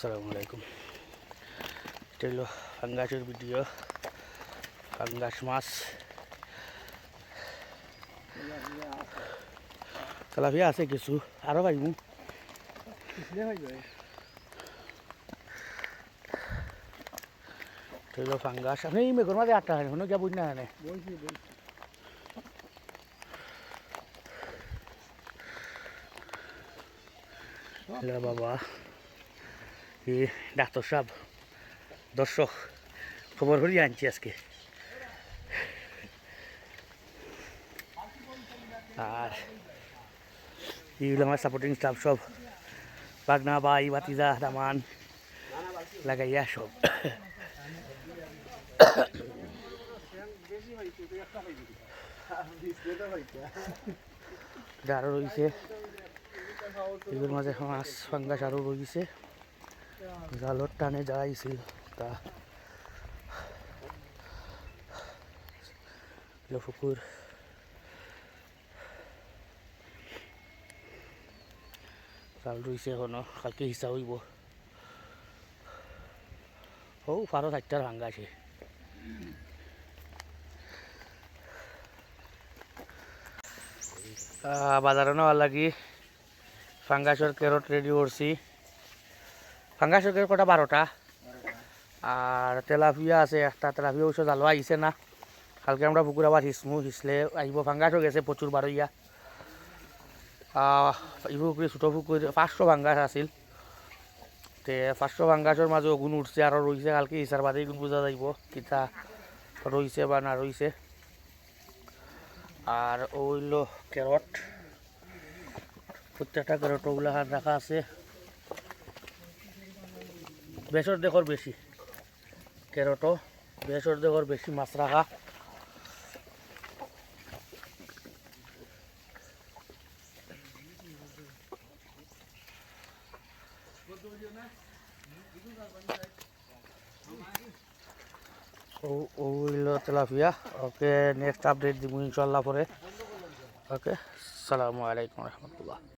আসসালামু আলাইকুম। এটা হলো ফাঙ্গাসের ভিডিও ফাঙ্গাস মাছ। তেলাপিয়া আছে কিছু আরও এটা হলো ফাঙ্গাস। আপনি এই মেঘর মাঝে আটটা হয় শুনো গিয়া বুঝ না হয় হ্যালো বাবা। এই ডাক্তার সাহেব, দর্শক, খবর হলি আনছি আজকে। আর এইগুলো আমার সাপোর্টিং স্টাফ সব? বাগনা বাই বাতিজা দামান লাগাইয়া সব। আরও রয়েছে এগুলোর মাঝে মাছ, ফাঙ্গাস আরও রয়েছে জালর টানে যাইছিল, তা হলো পুকুর। জাল রয়েছে এখনও, কালকে হিসাব হইব। ও ফারো চারটার ভাঙ্গা আছে। বাজারে নেওয়ার লাগি ফাঙ্গাসের ক্যারট রেডি করছি। ফাঙ্গাসের ক্যারট কটা বারোটা আর তেলাপিয়া আছে একটা, তেলাপিয়া ওষুধ আলো আইছে না। কালকে আমরা পুকুর আবার হিসমু হিসলে আহিব ফাঙ্গাসও গেছে প্রচুর বারইয়া এই পুকুরে ছোটো পুকুর পাঁচশো ফাঙ্গাস আছিল। তে পাঁচশো ফাঙ্গাসের মাঝে গুণ উঠছে আর রইছে কালকে হিসার বাদেই গুণ বোঝা যাইব কিতা রইছে বা না রইছে আর ওইল ক্যারট প্রত্যেকটা ক্যারট ওগুলা রাখা আছে। বেসর দেখর বেশি ক্যারটও বেসর দেখর বেশি মাছ রাখা ওইল ওকে নেক্সট আপডেট দিব ইনশাল্লাহ পরে ওকে সালামু আলাইকুম রহমতুল্লাহ